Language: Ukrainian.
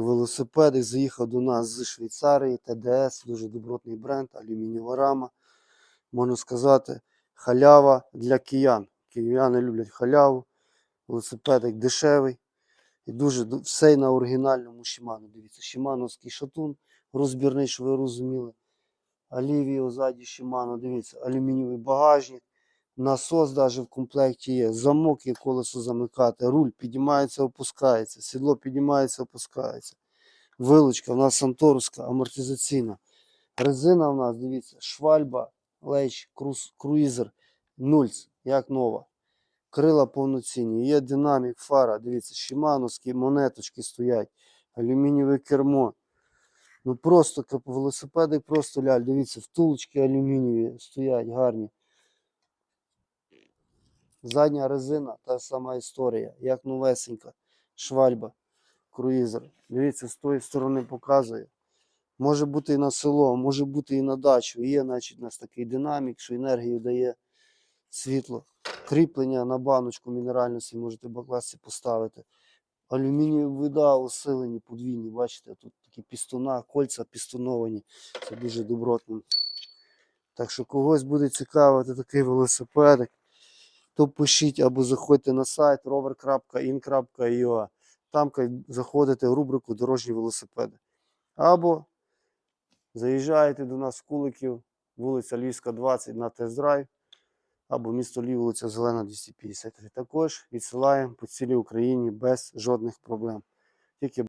Велосипедик заїхав до нас з Швейцарії, ТДС, дуже добротний бренд, алюмінієва рама. Можна сказати, халява для киян. Кияни люблять халяву. Велосипедик дешевий. І дуже все на оригінальному Shimano. Дивіться, Шимановський шатун розбірний, що ви розуміли. Олівіо ззаді Shimano, дивіться, алюмінієвий багажник. Насос навіть в комплекті є. Замок є колесо замикати. Руль піднімається, опускається. Сідло піднімається, опускається. Вилучка, у нас Санторовська, амортизаційна. Резина у нас, дивіться, швальба, лейч, круз, круїзер, нульц, як нова. Крила повноцінні. Є динамік, фара, дивіться, шимановські монеточки стоять, алюмінієве кермо. Ну просто велосипеди просто ляль. Дивіться, втулочки алюмінієві стоять гарні. Задня резина, та сама історія, як новесенька. Швальба, круїзер. Дивіться, з тої сторони показує. Може бути і на село, може бути і на дачу. Є, значить, у нас такий динамік, що енергію дає світло. Кріплення на баночку мінеральності можете бакласці поставити. Алюмінієві вида усилені, подвійні, бачите, тут такі пістона, кольця пістоновані. Це дуже добротно. Так що когось буде цікавити такий велосипедик, то пишіть або заходьте на сайт rover.in.ua. Там заходите в рубрику дорожні велосипеди. Або заїжджаєте до нас в Куликів, вулиця Львівська, 20 на тест-драйв, або місто Львів, вулиця Зелена, 253. Також відсилаємо по цілій Україні без жодних проблем. Тільки